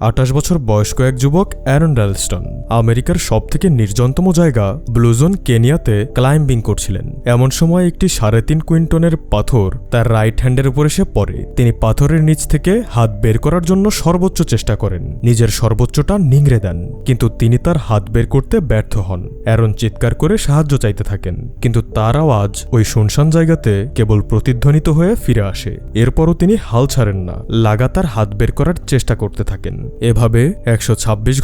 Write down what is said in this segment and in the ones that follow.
আঠাশ বছর বয়স্ক এক যুবক অ্যারন র্যালস্টন আমেরিকার সবথেকে নির্জনতম জায়গা ব্লুজোন কেনিয়াতে ক্লাইম্বিং করছিলেন। এমন সময় একটি সাড়ে তিন কুইন্টনের পাথর তার রাইট হ্যান্ডের উপর এসে পড়ে। তিনি পাথরের নিচ থেকে হাত বের করার জন্য সর্বোচ্চ চেষ্টা করেন। নিজের সর্বোচ্চটা নিংড়ে দেন, কিন্তু তিনি তার হাত বের করতে ব্যর্থ হন। অ্যারন চিৎকার করে সাহায্য চাইতে থাকেন, কিন্তু তার আওয়াজ ওই শুনশান জায়গাতে কেবল প্রতিধ্বনিত হয়ে ফিরে আসে। এরপরও তিনি হাল ছাড়েন না, লাগাতার হাত বের করার চেষ্টা করতে থাকেন। এভাবে একশো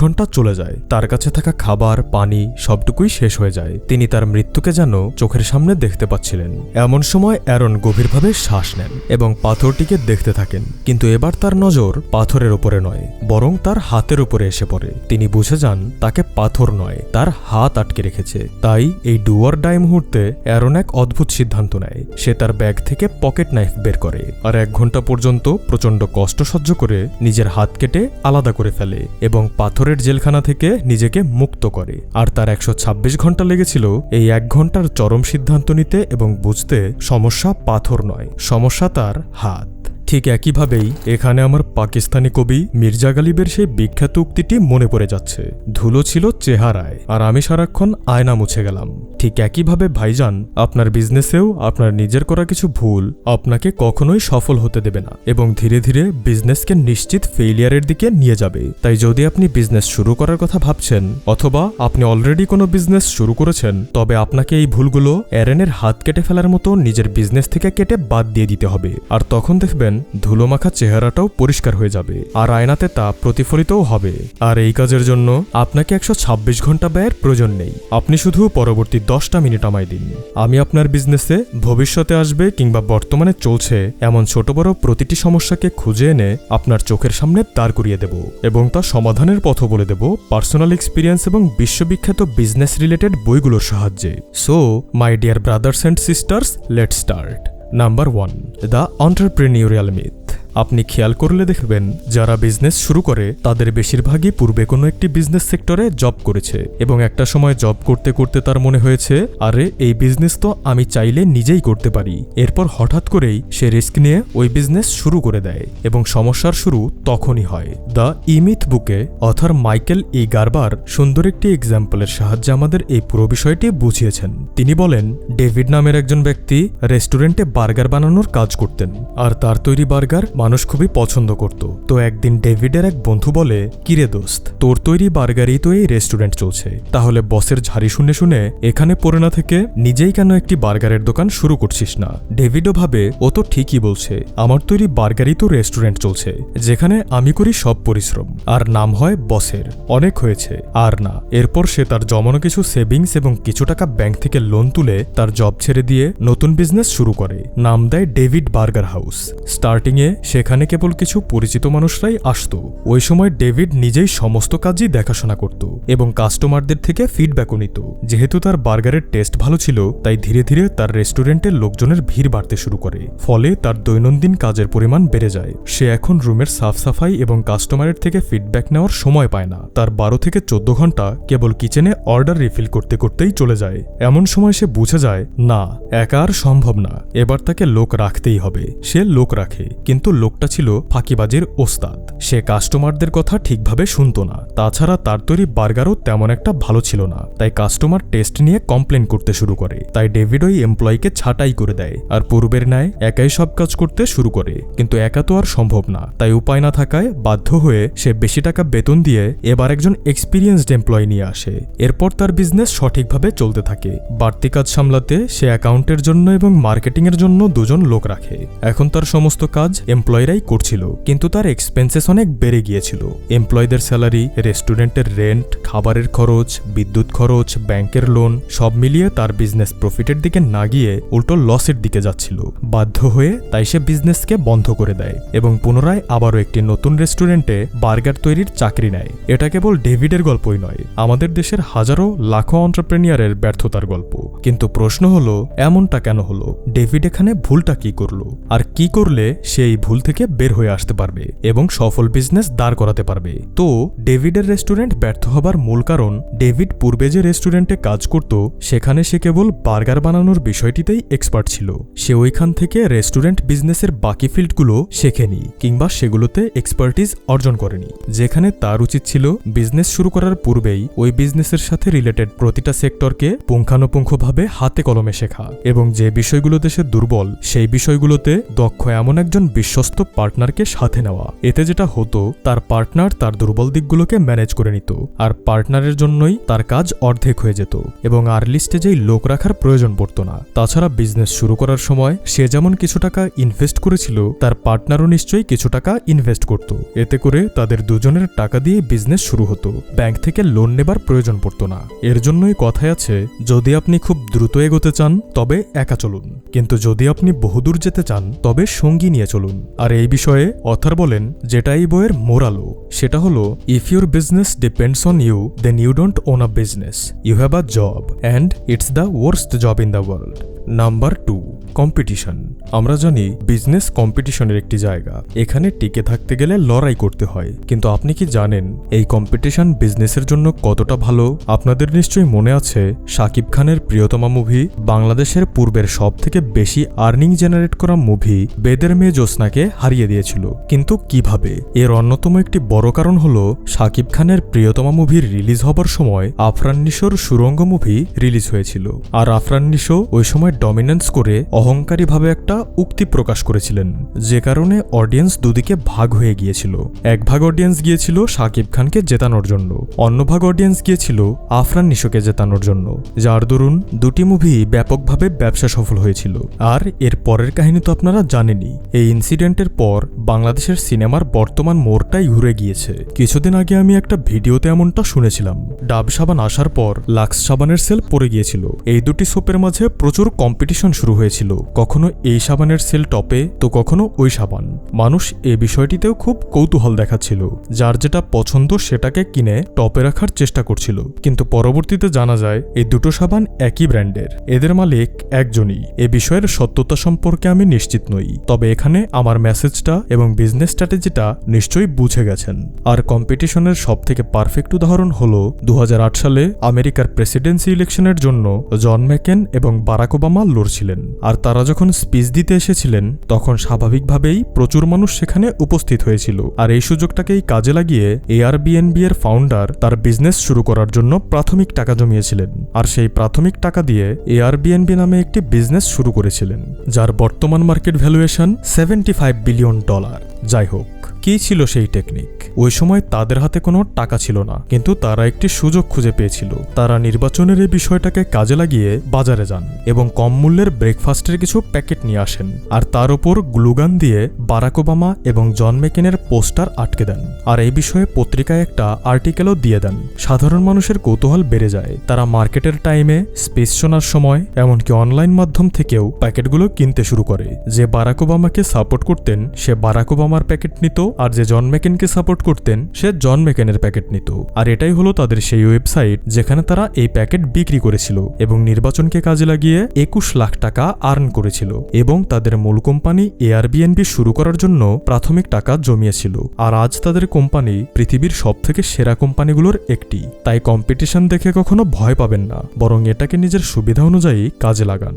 ঘণ্টা চলে যায়। তার কাছে থাকা খাবার, পানি সবটুকুই শেষ হয়ে যায়। তিনি তার মৃত্যুকে যেন চোখের সামনে দেখতে পাচ্ছিলেন। এমন সময় অ্যারন গভীরভাবে শ্বাস নেন এবং পাথরটিকে দেখতে থাকেন। কিন্তু এবার তার নজর পাথরের উপরে নয়, বরং তার হাতের উপরে এসে পড়ে। তিনি বুঝে যান, তাকে পাথর নয়, তার হাত আটকে রেখেছে। তাই এই ডুয়ার ডাই মুহূর্তে অ্যারন এক অদ্ভুত সিদ্ধান্ত নেয়। সে তার ব্যাগ থেকে পকেট নাইফ বের করে। আর এক ঘণ্টা পর্যন্ত প্রচণ্ড কষ্ট সহ্য করে নিজের হাত কেটে আলাদা করে ফেলে এবং পাথরের জেলখানা থেকে নিজেকে মুক্ত করে। আর তার একশো ছাব্বিশ ঘণ্টা লেগেছিল এই এক ঘণ্টার চরম সিদ্ধান্ত নিতে এবং বুঝতে সমস্যা পাথর নয়, সমস্যা তার হাত। ঠিক একইভাবেই এখানে আমার পাকিস্তানি কবি মির্জা গালিবের সেই বিখ্যাত উক্তিটি মনে পড়ে যাচ্ছে। ধুলো ছিল চেহারায়, আর আমি সারাক্ষণ আয়না মুছে গেলাম। ঠিক একইভাবে ভাইজান, আপনার বিজনেসেও আপনার নিজের করা কিছু ভুল আপনাকে কখনোই সফল হতে দেবে না এবং ধীরে ধীরে বিজনেসকে নিশ্চিত ফেইলিয়ারের দিকে নিয়ে যাবে। তাই যদি আপনি বিজনেস শুরু করার কথা ভাবছেন অথবা আপনি অলরেডি কোনো বিজনেস শুরু করেছেন, তবে আপনাকে এই ভুলগুলো অ্যারেনের হাত কেটে ফেলার মতো নিজের বিজনেস থেকে কেটে বাদ দিয়ে দিতে হবে। আর তখন দেখবেন ধুলোমাখা চেহারাটাও পরিষ্কার হয়ে যাবে আর আয়নাতে তা প্রতিফলিতও হবে। আর এই কাজের জন্য আপনাকে একশো ছাব্বিশ ঘণ্টা ব্যয়ের প্রয়োজন নেই। আপনি শুধু পরবর্তী দশটা মিনিট আমায় দিন। আমি আপনার বিজনেসে ভবিষ্যতে আসবে কিংবা বর্তমানে চলছে এমন ছোট বড় প্রতিটি সমস্যাকে খুঁজে এনে আপনার চোখের সামনে দাঁড় করিয়ে দেব এবং তা সমাধানের পথ বলে দেব পার্সোনাল এক্সপিরিয়েন্স এবং বিশ্ববিখ্যাত বিজনেস রিলেটেড বইগুলোর সাহায্যে। So my dear brothers and sisters let start number one the entrepreneurial myth আপনি খেয়াল করলে দেখবেন, যারা বিজনেস শুরু করে, তাদের বেশিরভাগই পূর্বে কোনো একটি বিজনেস সেক্টরে জব করেছে এবং একটা সময় জব করতে করতে তার মনে হয়েছে, আরে, এই বিজনেস তো আমি চাইলে নিজেই করতে পারি। এরপর হঠাৎ করেই সে রিস্ক নিয়ে ওই বিজনেস শুরু করে দেয় এবং সমস্যার শুরু তখনই হয়। দ্য ইমিথ বুকে, অথর মাইকেল ই গারবার সুন্দর একটি এক্সাম্পলের সাহায্যে আমাদের এই পুরো বিষয়টি বুঝিয়েছেন। তিনি বলেন, ডেভিড নামের একজন ব্যক্তি রেস্টুরেন্টে বার্গার বানানোর কাজ করতেন, আর তার তৈরি বার্গার মানুষ খুবই পছন্দ করত। তো একদিন ডেভিডের এক বন্ধু বলে, কিরে দোস্ত, তোর তৈরি বার্গারই তো এই রেস্টুরেন্ট চলছে। তাহলে বসের ঝাড়ি শুনে শুনে এখানে পড়ে না থেকে নিজেই কেন একটি বার্গারের দোকান শুরু করছিস না? ডেভিডও ভাবে, ও তো ঠিকই বলছে, আমার তৈরি বার্গারই তো রেস্টুরেন্ট চলছে, যেখানে আমি করি সব পরিশ্রম। আর নাম হয় বসের, অনেক হয়েছে। আর না, এরপর সে তার জমানো কিছু সেভিংস এবং কিছু টাকা ব্যাংক থেকে লোন তুলে তার জব ছেড়ে দিয়ে নতুন বিজনেস শুরু করে। নাম দেয় ডেভিড বার্গার হাউস। স্টার্টিংয়ে সেখানে কেবল কিছু পরিচিত মানুষরাই আসত। ওই সময় ডেভিড নিজেই সমস্ত কাজই দেখাশোনা করত এবং কাস্টমারদের থেকে ফিডব্যাকও নিত। যেহেতু তার বার্গারের টেস্ট ভালো ছিল, তাই ধীরে ধীরে তার রেস্টুরেন্টের লোকজনের ভিড় বাড়তে শুরু করে, ফলে তার দৈনন্দিন কাজের পরিমাণ বেড়ে যায়। সে এখন রুমের সাফ সাফাই এবং কাস্টমারের থেকে ফিডব্যাক নেওয়ার সময় পায় না। তার বারো থেকে চোদ্দ ঘণ্টা কেবল কিচেনে অর্ডার রিফিল করতে করতেই চলে যায়। এমন সময় সে বুঝে যায়, না, একা আর সম্ভব না। এবার তাকে লোক রাখতেই হবে। সে লোক রাখে, কিন্তু লোকটা ছিল ফাঁকিবাজির ওস্তাদ। সে কাস্টমারদের কথা ঠিকভাবে শুনত না। তাছাড়া তার তৈরি বার্গারও তেমন একটা ভালো ছিল না। তাই কাস্টমার টেস্ট নিয়ে কমপ্লেন করতে শুরু করে। তাই ডেভিড ওই এমপ্লয়িকে ছাঁটাই করে দেয় আর পূর্বের ন্যায় একাই সব কাজ করতে শুরু করে। কিন্তু একা তো আর সম্ভব না। তাই উপায় না থাকায় বাধ্য হয়ে সে বেশি টাকা বেতন দিয়ে এবার একজন এক্সপিরিয়েন্সড এমপ্লয় নিয়ে আসে। এরপর তার বিজনেস সঠিকভাবে চলতে থাকে। বাড়তি কাজ সামলাতে সে অ্যাকাউন্টের জন্য এবং মার্কেটিংয়ের জন্য দুজন লোক রাখে। এখন তার সমস্ত কাজ এমপ্লয়িরাই করছিল, কিন্তু তার এক্সপেন্সেস অনেক বেড়ে গিয়েছিল। এমপ্লয়ীদের স্যালারি রেস্টুরেন্টের রেন্ট খাবারের খরচ, বিদ্যুৎ খরচ ব্যাংকের লোন সব মিলিয়ে তার বিজনেস প্রফিটের দিকে না গিয়ে উল্টো লসের দিকে যাচ্ছিল। বাধ্য হয়ে তাই সে বিজনেসকে বন্ধ করে দেয় এবং পুনরায় আবারও একটি নতুন রেস্টুরেন্টে বার্গার তৈরির চাকরি নেয়। এটা কেবল ডেভিডের গল্পই নয়, আমাদের দেশের হাজারো লাখো অন্টারপ্রেনিয়ারের ব্যর্থতার গল্প। কিন্তু প্রশ্ন হলো, এমনটা কেন হলো? ডেভিড এখানে ভুলটা কি করল? আর কি করলে সেই ভুল থেকে বের হয়ে আসতে পারবে এবং সফল বিজনেস দাঁড় করাতে পারবে। তো, ডেভিডের রেস্টুরেন্ট ব্যর্থ হবার মূল কারণ, ডেভিড পূর্বে যে রেস্টুরেন্টে কাজ করত, সেখানে সে কেবল বার্গার বানানোর বিষয়টিতেই এক্সপার্ট ছিল। সে ওইখান থেকে রেস্টুরেন্ট বিজনেসের বাকি ফিল্ডগুলো শেখেনি কিংবা সেগুলোতে এক্সপার্টিস অর্জন করেনি যেখানে তার উচিত ছিল বিজনেস শুরু করার পূর্বেই ওই বিজনেসের সাথে রিলেটেড প্রতিটা সেক্টরকে পুঙ্খানুপুঙ্খভাবে হাতে কলমে শেখা, এবং যে বিষয়গুলোতে সে দুর্বল, সেই বিষয়গুলোতে দক্ষ এমন একজন বিশ্বস্ত পার্টনারকে সাথে নেওয়া। এতে যেটা হতো, তার পার্টনার তার দুর্বল দিকগুলোকে ম্যানেজ করে নিত, আর পার্টনারের জন্যই তার কাজ অর্ধেক হয়ে যেত, এবং আর্লি স্টেজেই লোক রাখার প্রয়োজন পড়তো না। তাছাড়া বিজনেস শুরু করার সময় সে যেমন কিছু টাকা ইনভেস্ট করেছিল, তার পার্টনারও নিশ্চয়ই কিছু টাকা ইনভেস্ট করত। এতে করে তাদের দুজনের টাকা দিয়ে বিজনেস শুরু হতো। ব্যাংক থেকে লোন নেবার প্রয়োজন পড়তো না। এর জন্যই কথায় আছে, যদি আপনি খুব দ্রুত এগোতে চান, তবে একা চলুন। কিন্তু যদি আপনি বহুদূর যেতে চান, তবে সঙ্গী নিয়ে চলুন। আর এই বিষয়ে অথার বলেন যেটা এই বইয়ের মোরালো সেটা হলো if your business depends on you then you don't own a business you have a job and it's the worst job in the world number two competition আমরা জানি বিজনেস কম্পিটিশনের একটি জায়গা। এখানে টিকে থাকতে গেলে লড়াই করতে হয়। কিন্তু আপনি কি জানেন, এই কম্পিটিশন বিজনেসের জন্য কতটা ভালো? আপনাদের নিশ্চয়ই মনে আছে শাকিব খানের প্রিয়তমা মুভি বাংলাদেশের পূর্বের সব থেকে বেশি আর্নিং জেনারেট করা মুভি বেদের মেয়ে জ্যোৎস্নাকে হারিয়ে দিয়েছিল। কিন্তু কীভাবে? এর অন্যতম একটি বড় কারণ হল শাকিব খানের প্রিয়তমা মুভির রিলিজ হবার সময় আফরান নিশোর সুরঙ্গ মুভি রিলিজ হয়েছিল। আর আফরান নিশো ওই সময় ডমিনেন্স করে অহংকারীভাবে একটা উক্তি প্রকাশ করেছিলেন। যে কারণে অডিয়েন্স দুদিকে ভাগ হয়ে গিয়েছিল। এক ভাগ অডিয়েন্স গিয়েছিল শাকিব খানকে জেতানোর জন্য। অন্য ভাগ অডিয়েন্স গিয়েছিল আফরান নিশোকে জেতানোর জন্য। যার দরুন দুটি মুভি ব্যাপকভাবে ব্যবসা সফল হয়েছিল। আর এর পরের কাহিনী তো আপনারা জানেনই। এই ইনসিডেন্টের পর বাংলাদেশের সিনেমার বর্তমান মোড়টাই ঘুরে গিয়েছে। কিছুদিন আগে আমি একটা ভিডিওতে এমনটা শুনেছিলাম। ডাব সাবান আসার পর লাক্স সাবানের সেল পড়ে গিয়েছিল। এই দুটি সোপের মাঝে প্রচুর কম্পিটিশন শুরু হয়েছিল। কখনো এই সাবানের সেল টপে, তো কখনো ওই সাবান। মানুষ এ বিষয়টিতেও খুব কৌতূহল দেখাচ্ছিল। যার যেটা পছন্দ সেটাকে কিনে টপে রাখার চেষ্টা করছিল। কিন্তু পরবর্তীতে জানা যায়, এই দুটো সাবান একই ব্র্যান্ডের। এদের মালিক একজনই। এ বিষয়ের সত্যতা সম্পর্কে আমি নিশ্চিত নই। তবে এখানে আমার মেসেজটা এবং বিজনেস স্ট্র্যাটেজিটা নিশ্চয়ই বুঝে গেছেন। আর কম্পিটিশনের সব থেকে পারফেক্ট উদাহরণ হল দু হাজার আট সালে আমেরিকার প্রেসিডেন্সি ইলেকশনের জন্য জন ম্যাকেন এবং বারাক ওবামা লড়ছিলেন আর তারা যখন স্পিচ দিতে এসেছিলেন, তখন স্বাভাবিকভাবেই প্রচুর মানুষ সেখানে উপস্থিত হয়েছিল। আর এই সুযোগটাকেই কাজে লাগিয়ে এআরবিএনবি এর ফাউন্ডার তার বিজনেস শুরু করার জন্য প্রাথমিক টাকা জমিয়েছিলেন। আর সেই প্রাথমিক টাকা দিয়ে এআরবিএনবি নামে একটি বিজনেস শুরু করেছিলেন, যার বর্তমান market valuation seventy five billion dollar যাই হোক, কি ছিল সেই টেকনিক ওই সময় তাদের হাতে কোনো টাকা ছিল না, কিন্তু তারা একটি সুযোগ খুঁজে পেয়েছিল। তারা নির্বাচনের এই বিষয়টাকে কাজে লাগিয়ে বাজারে যান এবং কম মূল্যের ব্রেকফাস্টের কিছু প্যাকেট নিয়ে আসেন আর তার ওপর গ্লুগান দিয়ে বারাক ওবামা এবং জন মেকেনের পোস্টার আটকে দেন আর এই বিষয়ে পত্রিকায় একটা আর্টিকেলও দিয়ে দেন। সাধারণ মানুষের কৌতূহল বেড়ে যায়। তারা মার্কেটের টাইমে, স্পেস শোনার সময়, এমনকি অনলাইন মাধ্যম থেকেও প্যাকেটগুলো কিনতে শুরু করে। যে বারাক ওবামাকে সাপোর্ট করতেন, সে বারাক ওবামার প্যাকেট নিত আর যে জন মেকেনকে সাপোর্ট করতেন, সে জন মেকেনের প্যাকেট নিত। আর এটাই হলো তাদের সেই ওয়েবসাইট যেখানে তারা এই প্যাকেট বিক্রি করেছিল এবং নির্বাচনকে কাজে লাগিয়ে একুশ লাখ টাকা আর্ন করেছিল এবং তাদের মূল কোম্পানি এয়ারবিএনবি শুরু করার জন্য প্রাথমিক টাকা জমিয়েছিল। আর আজ তাদের কোম্পানি পৃথিবীর সবথেকে সেরা কোম্পানিগুলোর একটি। তাই কম্পিটিশন দেখে কখনো ভয় পাবেন না, বরং এটাকে নিজের সুবিধা অনুযায়ী কাজে লাগান।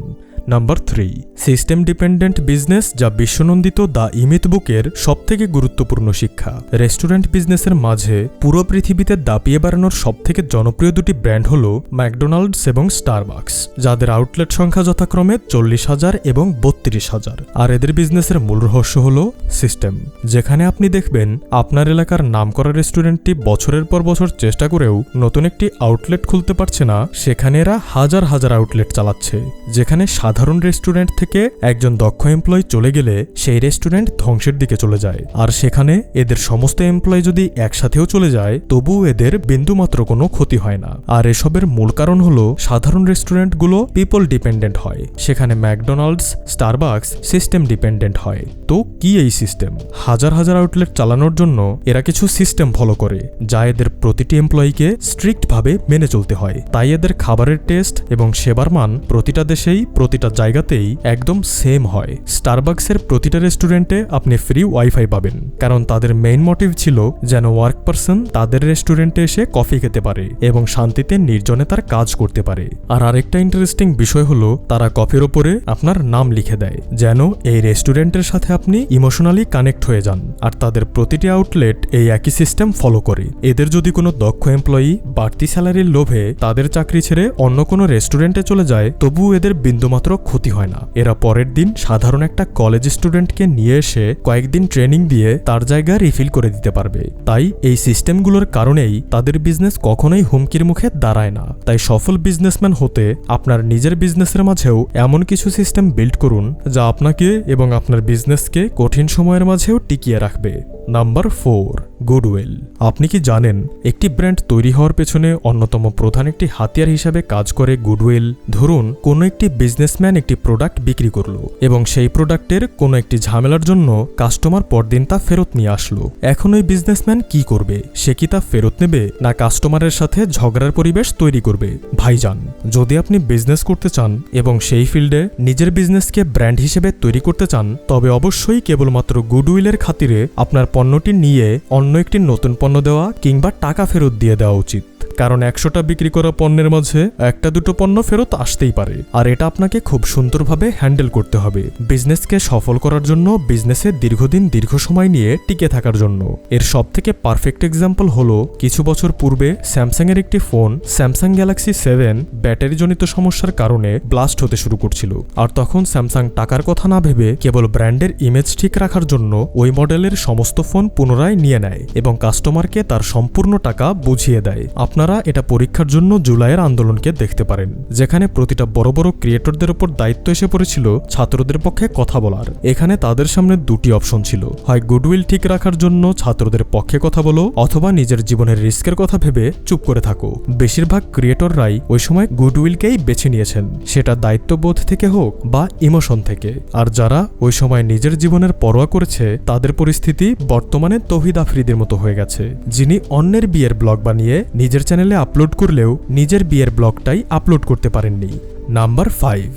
Number three system dependent business যা বিশ্বনন্দিত দ্য ইমিত বুকের সবথেকে গুরুত্বপূর্ণ শিক্ষা। রেস্টুরেন্ট বিজনেসের মাঝে পুরো পৃথিবীতে দাপিয়ে বেড়ানোর সবথেকে জনপ্রিয় দুটি ব্র্যান্ড হল ম্যাকডোনাল্ডস এবং স্টারবাক্স, যাদের আউটলেট সংখ্যা যথাক্রমে চল্লিশ হাজার এবং বত্রিশ হাজার। আর এদের বিজনেসের মূল রহস্য হল সিস্টেম যেখানে আপনি দেখবেন আপনার এলাকার নামকরা রেস্টুরেন্টটি বছরের পর বছর চেষ্টা করেও নতুন একটি আউটলেট খুলতে পারছে না, সেখানে এরা হাজার হাজার আউটলেট চালাচ্ছে, যেখানে সাধারণ রেস্টুরেন্ট থেকে একজন দক্ষ এমপ্লয়ি চলে গেলে সেই রেস্টুরেন্ট ধ্বংসের দিকে চলে যায়। আর সেখানে এদের সমস্ত এমপ্লয়ি যদি একসাথেও চলে যায়, তবুও এদের বিন্দুমাত্র কোনো ক্ষতি হয় না। আর এসবের মূল কারণ হলো সাধারণ রেস্টুরেন্টগুলো পিপল ডিপেন্ডেন্ট হয়। সেখানে ম্যাকডোনাল্ডস, স্টারবাক্স সিস্টেম ডিপেন্ডেন্ট হয়। তো কি এই সিস্টেম হাজার হাজার আউটলেট চালানোর জন্য এরা কিছু সিস্টেম ফলো করে, যা এদের প্রতিটি এমপ্লয়িকে স্ট্রিক্টভাবে মেনে চলতে হয়। তাই এদের খাবারের টেস্ট এবং সেবার মান প্রতিটা দেশেই প্রতিটা প্রতিটা জায়গাতেই একদম সেম হয়। স্টারবাক্সের প্রতিটা রেস্টুরেন্টে আপনি ফ্রি ওয়াইফাই পাবেন। কারণ তাদের মেইন মোটিভ ছিল যেন ওয়ার্ক পারসন তাদের রেস্টুরেন্টে এসে কফি খেতে পারে এবং শান্তিতে নির্জনে তার কাজ করতে পারে। আর আরেকটা ইন্টারেস্টিং বিষয় হলো, তারা কফির ওপরে আপনার নাম লিখে দেয়, যেন এই রেস্টুরেন্টের সাথে আপনি ইমোশনালি কানেক্ট হয়ে যান। আর তাদের প্রতিটি আউটলেট এই একই সিস্টেম ফলো করে। এদের যদি কোনো দক্ষ এমপ্লয়ি বাড়তি স্যালারির লোভে তাদের চাকরি ছেড়ে অন্য কোনো রেস্টুরেন্টে চলে যায়, তবুও এদের বিন্দুমাত্র ক্ষতি হয় না। এরা পরের দিন সাধারণ একটা কলেজ স্টুডেন্টকে নিয়ে এসে কয়েকদিন ট্রেনিং দিয়ে তার জায়গা রিফিল করে দিতে পারবে। তাই এই সিস্টেমগুলোর কারণেই তাদের বিজনেস কখনোই হুমকির মুখে দাঁড়ায় না। তাই সফল বিজনেসম্যান হতে আপনার নিজের বিজনেসের মাঝেও এমন কিছু সিস্টেম বিল্ড করুন যা আপনাকে এবং আপনার বিজনেসকে কঠিন সময়ের মাঝেও টিকিয়ে রাখবে। নাম্বার ফোর গুডউইল আপনি কি জানেন, একটি ব্র্যান্ড তৈরি হওয়ার পেছনে অন্যতম প্রধান একটি হাতিয়ার হিসাবে কাজ করে গুডউইল ধরুন, কোনো একটি বিজনেসম্যান একটি প্রোডাক্ট বিক্রি করল এবং সেই প্রোডাক্টের কোনো একটি ঝামেলার জন্য কাস্টমার পরদিন তা ফেরত নিয়ে আসলো। এখন ওই বিজনেসম্যান কি করবে? সে কি তা ফেরত নেবে না কাস্টমারের সাথে ঝগড়ার পরিবেশ তৈরি করবে? ভাইজান, যদি আপনি বিজনেস করতে চান এবং সেই ফিল্ডে নিজের বিজনেসকে ব্র্যান্ড হিসেবে তৈরি করতে চান, তবে অবশ্যই কেবলমাত্র গুডউইলের খাতিরে আপনার পণ্যটি নিয়ে অন্য একটি নতুন পণ্য দেওয়া কিংবা টাকা ফেরত দিয়ে দেওয়া উচিত। কারণ একশোটা বিক্রি করা পণ্যের মাঝে একটা দুটো পণ্য ফেরত আসতেই পারে। আর এটা আপনাকে খুব সুন্দরভাবে হ্যান্ডেল করতে হবে। বিজনেসকে সফল করার জন্য বিজনেসে দীর্ঘদিন দীর্ঘ সময় নিয়ে টিকে থাকার জন্য। এর সব থেকে পারফেক্ট এক্সাম্পল হলো, কিছু বছর পূর্বে স্যামসাং এর একটি ফোন, স্যামসাং গ্যালাক্সি সেভেন ব্যাটারিজনিত সমস্যার কারণে ব্লাস্ট হতে শুরু করছিল। আর তখন স্যামসাং টাকার কথা না ভেবে কেবল ব্র্যান্ডের ইমেজ ঠিক রাখার জন্য ওই মডেলের সমস্ত ফোন পুনরায় নিয়ে নেয় এবং কাস্টমারকে তার সম্পূর্ণ টাকা বুঝিয়ে দেয়। আপনারা এটা পরীক্ষার জন্য জুলাইয়ের আন্দোলনকে দেখতে পারেন, যেখানে প্রতিটা বড় বড় ক্রিয়েটরদের উপর দায়িত্ব এসে পড়েছিল ছাত্রদের পক্ষে কথা বলার। এখানে তাদের সামনে দুটি অপশন ছিল, হয় গুডউইল ঠিক রাখার জন্য ছাত্রদের পক্ষে কথা বলো, অথবা নিজের জীবনের রিস্কের কথা ভেবে চুপ করে থাকো। বেশিরভাগ ক্রিয়েটররাই ওই সময় গুডউইলকেই বেছে নিয়েছেন, সেটা দায়িত্ববোধ থেকে হোক বা ইমোশন থেকে। আর যারা ওই সময় নিজের জীবনের পরোয়া করেছে, তাদের পরিস্থিতি বর্তমানে তহিদ আফ্রিদের মতো হয়ে গেছে, যিনি অন্যের বিয়ের ব্লগ বানিয়ে নিজের চ্যানেলে আপলোড করলেও নিজের বিয়ের ব্লগটাই আপলোড করতে পারেননি। নাম্বার ফাইভ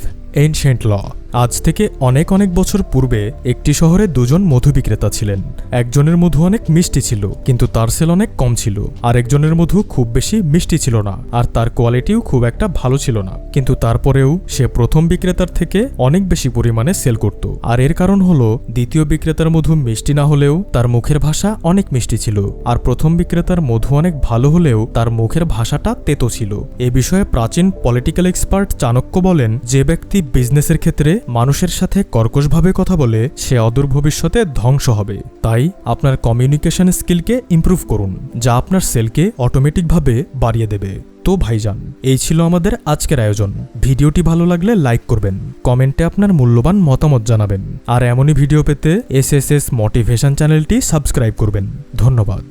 এনশেন্ট ল আজ থেকে অনেক অনেক বছর পূর্বে একটি শহরে দুজন মধু বিক্রেতা ছিলেন। একজনের মধু অনেক মিষ্টি ছিল, কিন্তু তার সেল অনেক কম ছিল। আর একজনের মধু খুব বেশি মিষ্টি ছিল না, আর তার কোয়ালিটিও খুব একটা ভালো ছিল না। কিন্তু তারপরেও সে প্রথম বিক্রেতার থেকে অনেক বেশি পরিমাণে সেল করত। আর এর কারণ হলো, দ্বিতীয় বিক্রেতার মধু মিষ্টি না হলেও তার মুখের ভাষা অনেক মিষ্টি ছিল। আর প্রথম বিক্রেতার মধু অনেক ভালো হলেও তার মুখের ভাষাটা তেতো ছিল। এ বিষয়ে প্রাচীন পলিটিক্যাল এক্সপার্ট চাণক্য বলেন, যে ব্যক্তি বিজনেসের ক্ষেত্রে মানুষের সাথে কর্কশভাবে কথা বলে সে অদূর ভবিষ্যতে ধ্বংস হবে। তাই আপনার কমিউনিকেশন স্কিলকে ইমপ্রুভ করুন, যা আপনার সেলকে অটোমেটিকভাবে বাড়িয়ে দেবে। তো ভাইজান, এই ছিল আমাদের আজকের আয়োজন। ভিডিওটি ভালো লাগলে লাইক করবেন, কমেন্টে আপনার মূল্যবান মতামত জানাবেন, আর এমনই ভিডিও পেতে এস এস এস মোটিভেশন চ্যানেলটি সাবস্ক্রাইব করবেন। ধন্যবাদ।